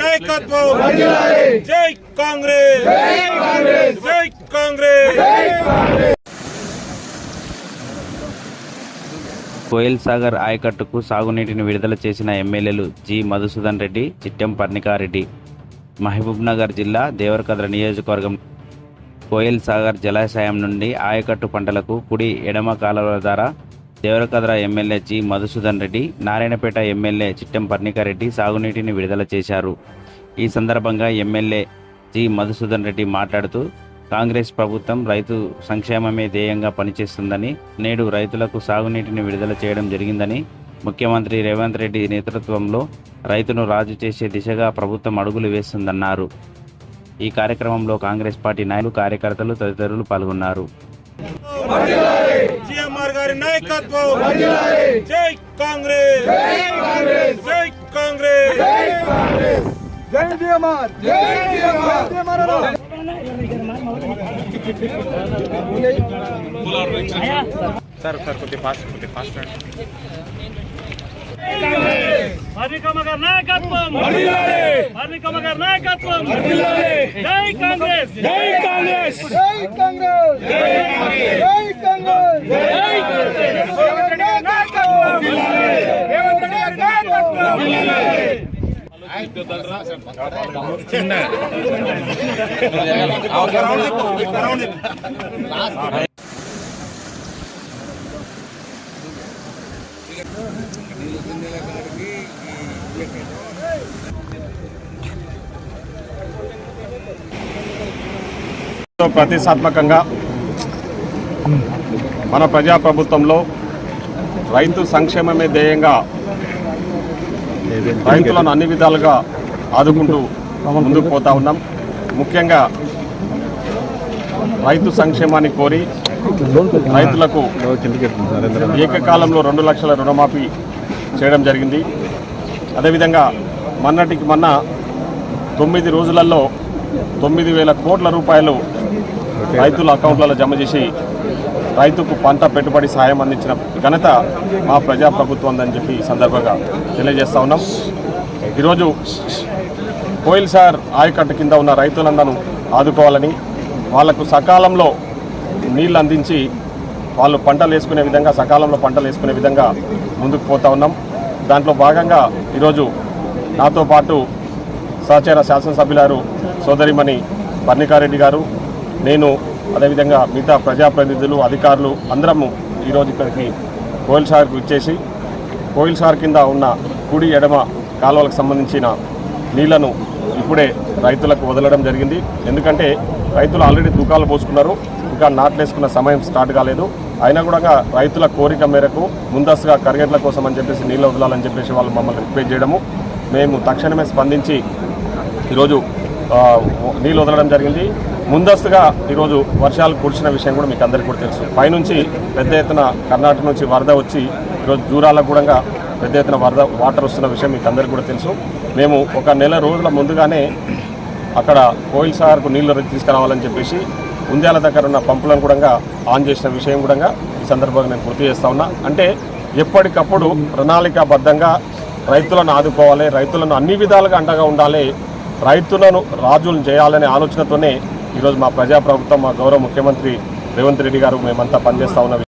నాయకత్వం! జై కాంగ్రెస్! జై కాంగ్రెస్! కోయల్ సాగర్ ఆయకట్టుకు సాగునీటిని విడుదల చేసిన ఎమ్మెల్యేలు జి. మధుసూదన్ రెడ్డి చిట్టెం పర్ణికారెడ్డి. మహబూబ్ నగర్ జిల్లా దేవరకద్ర నియోజకవర్గం కోయల్ సాగర్ జలాశయం నుండి ఆయకట్టు పంటలకు కుడి ఎడమ కాలువల ద్వారా Devarakadra MLA G. Madhusudan Reddy Narayanpet MLA Chittem Parnika Reddy సాగునీటిని విడుదల చేశారు. ఈ సందర్భంగా ఎమ్మెల్యే జి. మధుసూదన్ రెడ్డి మాట్లాడుతూ కాంగ్రెస్ ప్రభుత్వం రైతు సంక్షేమమే ధ్యేయంగా పనిచేస్తుందని నేడు రైతులకు సాగునీటిని విడుదల చేయడం జరిగిందని ముఖ్యమంత్రి రేవంత్ రెడ్డి నేతృత్వంలో రైతును రాజు చేసే దిశగా ప్రభుత్వం అడుగులు వేస్తుందన్నారు. ఈ కార్యక్రమంలో కాంగ్రెస్ పార్టీ నాయకులు కార్యకర్తలు తదితరులు పాల్గొన్నారు. జిఎంఆర్ గారి నాయకత్వం జై కాంగ్రెస్ జై కాంగ్రెస్ జై జిఎంఆర్ జై జిఎంఆర్ జిఎంఆర్ మర్రికమ్మగారి నాయకత్వం మర్రికమ్మగారి నాయకత్వం జై కాంగ్రెస్ జై కాంగ్రెస్ జై కాంగ్రెస్ జై కాంగ్రెస్ జై ఎంతో ప్రతిష్టాత్మకంగా మన ప్రజాప్రభుత్వంలో రైతు సంక్షేమమే ధ్యేయంగా రైతులను అన్ని విధాలుగా ఆదుకుంటూ ముందుకు పోతా ఉన్నాం. ముఖ్యంగా రైతు సంక్షేమాన్ని కోరి రైతులకు ఏకకాలంలో రెండు లక్షల రుణమాఫీ చేయడం జరిగింది. అదేవిధంగా మొన్నటికి మొన్న తొమ్మిది రోజులలో తొమ్మిది వేల కోట్ల రూపాయలు రైతుల అకౌంట్లలో జమ చేసి రైతుకు పంట పెట్టుబడి సాయం అందించిన ఘనత మా ప్రజాప్రభుత్వం ఉందని చెప్పి ఈ సందర్భంగా తెలియజేస్తా ఉన్నాం. ఈరోజు కోయిల్ సార్ ఆయకట్టు కింద ఉన్న రైతులందరూ ఆదుకోవాలని వాళ్ళకు సకాలంలో నీళ్ళు అందించి వాళ్ళు పంటలు వేసుకునే విధంగా సకాలంలో పంటలు వేసుకునే విధంగా ముందుకు పోతా ఉన్నాం. దాంట్లో భాగంగా ఈరోజు నాతో పాటు సహచర శాసనసభ్యులారు సోదరిమణి పర్ణికారెడ్డి గారు నేను అదేవిధంగా మిగతా ప్రజాప్రతినిధులు అధికారులు అందరము ఈరోజు ఇక్కడికి కోయిల్ సార్కు ఇచ్చేసి కోయిల్ సార్ కింద ఉన్న కుడి ఎడమ కాలువలకు సంబంధించిన నీళ్ళను ఇప్పుడే రైతులకు వదలడం జరిగింది. ఎందుకంటే రైతులు ఆల్రెడీ తూకాలు పోసుకున్నారు. ఇంకా నాట్లేసుకున్న సమయం స్టార్ట్ కాలేదు. అయినా కూడా రైతుల కోరిక మేరకు ముందస్తుగా కరిగేట్ల కోసం అని చెప్పేసి నీళ్ళు వదలాలని చెప్పేసి వాళ్ళు మమ్మల్ని రిక్వెస్ట్ చేయడము. మేము తక్షణమే స్పందించి ఈరోజు నీళ్ళు వదలడం జరిగింది. ముందస్తుగా ఈరోజు వర్షాలు కురిసిన విషయం కూడా మీకు అందరికీ కూడా తెలుసు. పైనుంచి పెద్ద ఎత్తున కర్ణాటక నుంచి వరద వచ్చి ఈరోజు దూరాలకు కూడా పెద్ద ఎత్తున వరద వాటర్ వస్తున్న విషయం మీకు అందరికీ కూడా తెలుసు. మేము ఒక నెల రోజుల ముందుగానే అక్కడ కోయిల్ సాగర్కు నీళ్ళు తీసుకురావాలని చెప్పేసి ఉంద్యాల దగ్గర ఉన్న పంపులను కూడా ఆన్ చేసిన విషయం కూడా ఈ సందర్భంగా నేను గుర్తు చేస్తా ఉన్నా. అంటే ఎప్పటికప్పుడు ప్రణాళికాబద్ధంగా రైతులను ఆదుకోవాలి రైతులను అన్ని విధాలుగా అండగా ఉండాలి రైతులను రాజులను చేయాలనే ఆలోచనతోనే ఈరోజు మా ప్రజాప్రభుత్వం మా గౌరవ ముఖ్యమంత్రి రేవంత్ రెడ్డి గారు మేమంతా పనిచేస్తా ఉన్న